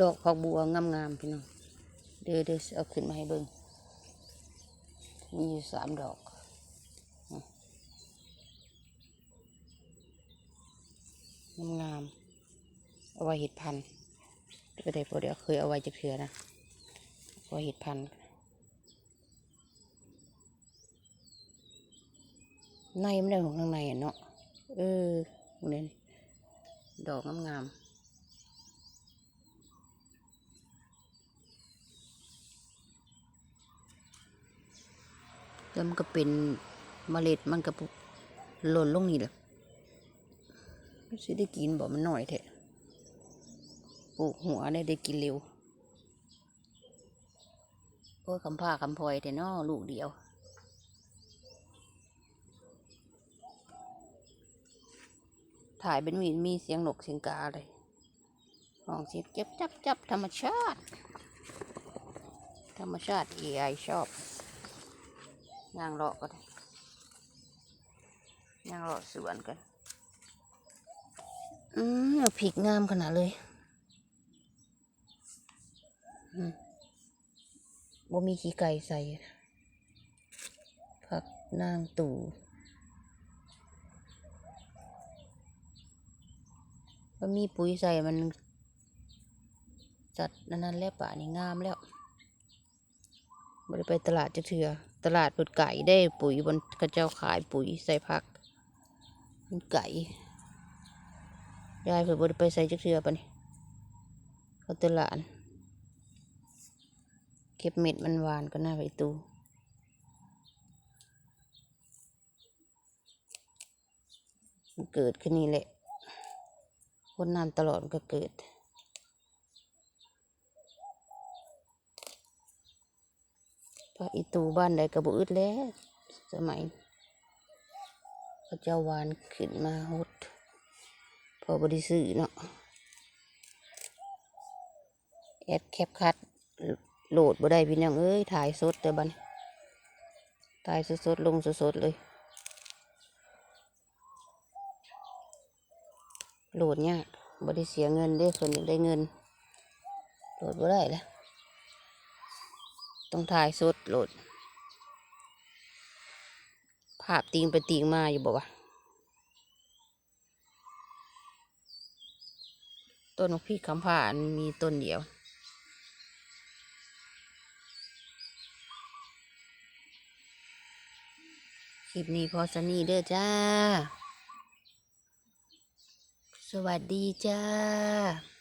ดอกผักบัวงามๆพี่น้องเดี๋ยวเดี๋ยวเอาขึ้นมาให้เบิ่งมีอยู่สามดอกงามๆเอาไว้เห็ดพันธุ์เดี๋ยวได้พอเดี๋ยวเคยเอาไว้จะเถื่อนะเอาไว้เห็ดพันธุ์ในไม่ได้ของข้างในอะเนาะเออเนี่ยดอกงามๆ แล้วมันก็เป็นเมล็ดมันก็ปุหล่นลงนี่แหละสิได้กินบอกมันหน่อยเถอะปลูกหัวได้ได้กินเร็วโอ้คำผ้าคำพลอยแต่นอลูกเดียว ถ่ายเป็นมีมีเสียงนกเสียงกาเลยห้องเสียงจับจับจับธรรมชาติ ธรรมชาติ AI ชอบ ย่างเลาะก็ได้ย่างเลาะสวนกัน อืมผิกงามขนาดเลยอืมบ่มีขี้ไก่ใส่ผักนางตู่ก็มีปุ๋ยใส่มันจัดนั่นนั่นแล้วป่านี่งามแล้วบ่ได้ไปตลาดจะเถื่อ ตลาดเปิดไก่ได้ปุ๋ยบนกระเจ้าขายปุ๋ยใส่ผักมันไก่ยายเพิ่นบ่ไปใส่จักเถื่อปะนี่เขาตลาดเก็บเม็ดมันหวานก็น่าไปตูมันเกิดขึ้นนี่แหละคนน้ำตลอดมันก็เกิด พระอีตูบ้านใดกระบุอึดแล้ว สมัยพระเจ้าวานขึ้นมาหดพอบริสื่อเนาะแอดแคปคัดโหลดบ่ได้พี่น้องเอ้ยถ่ายสดแต่บันถ่ายสดๆลงสดๆเลยโหลดเนี่ยบ่ได้เสียเงินได้คนอยากได้เงินโหลดบ่ได้แล้ว ต้องถ่ายสดโหลด ภาพติงไปติงมาอยู่บอกว่าต้นพี่คำผ่านมีต้นเดียว คลิปนี้พอสนีเด้อจ้า สวัสดีจ้า